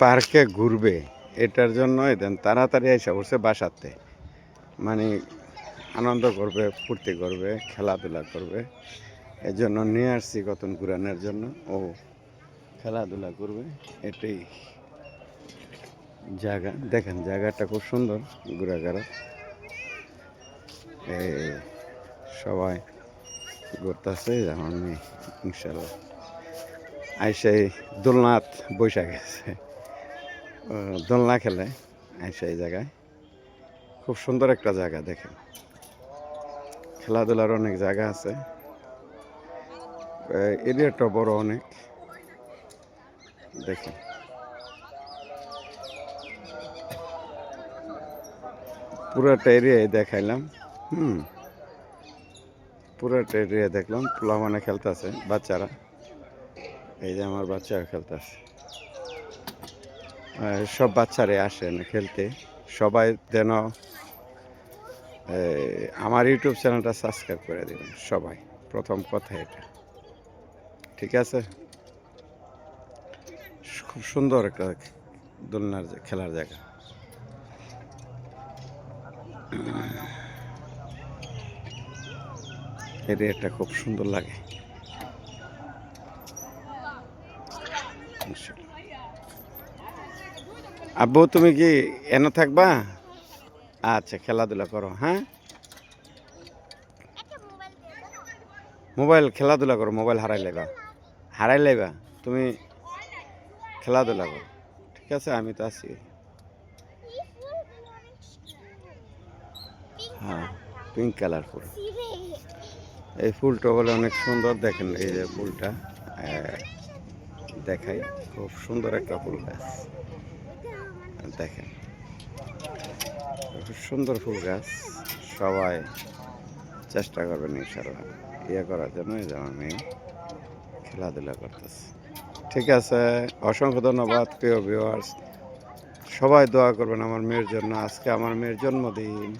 পার্কে ঘুরবে এটার জন্য দেন তাড়াতাড়ি এসে বসে বাসাতে। মানে আনন্দ করবে ফুর্তি করবে খেলাধুলা করবে। এর জন্য নিয়ে আসছি কতন ঘুরানোর জন্য। ও খেলাধুলা করবে এটাই জায়গা। দেখেন জায়গাটা খুব সুন্দর ঘোরাঘাড়া এই সবাই ঘুরতেছে যেমন মেয়ে ইনশাল্লাহ। আইসে দোলনাথ বৈশাখ ও, দোলনা খেলে আইসে এই জায়গায়। খুব সুন্দর একটা জায়গা, দেখেন। খেলাধুলার অনেক জায়গা আছে। এরিয়াটা বড় অনেক। দেখেন। পুরাটা এরিয়ায় দেখাইলাম, হুম। পুরাটা এরিয়া দেখলাম পোলা মানে খেলতেছে বাচ্চারা। এই যে আমার বাচ্চারা খেলতেছে। সব বাচ্চারা আসে না খেলতে। সবাই যেন আমার ইউটিউব চ্যানেলটা সাবস্ক্রাইব করে দেবেন, সবাই। প্রথম কথা এটা। ঠিক আছে? খুব সুন্দর একটা দোলনার খেলার জায়গা। এরিয়াটা খুব সুন্দর লাগে। আব্বু, তুমি কি এনে থাকবা? আচ্ছা খেলাধুলা করো হ্যাঁ? মোবাইল খেলাধুলা করো, মোবাইল হারাই লেবা হারাই লেবা তুমি খেলাধুলা করো। ঠিক আছে, আমি তো আছি। হ্যাঁ পিঙ্ক কালার ফুল। এই ফুলটা বলে অনেক সুন্দর, দেখেন এই যে ফুলটা। দেখাই, খুব সুন্দর একটা ফুল গাছ। দেখেন। খুব সুন্দর ফুল গাছ। সবাই চেষ্টা করবেন ইনশাল্লাহ ইয়ে করার জন্য এই জন্য আমি খেলাধুলা করতেছি। ঠিক আছে, অসংখ্য ধন্যবাদ প্রিয় ভিউয়ার্স সবাই দোয়া করবেন আমার মেয়ের জন্য। আজকে আমার মেয়ের জন্মদিন।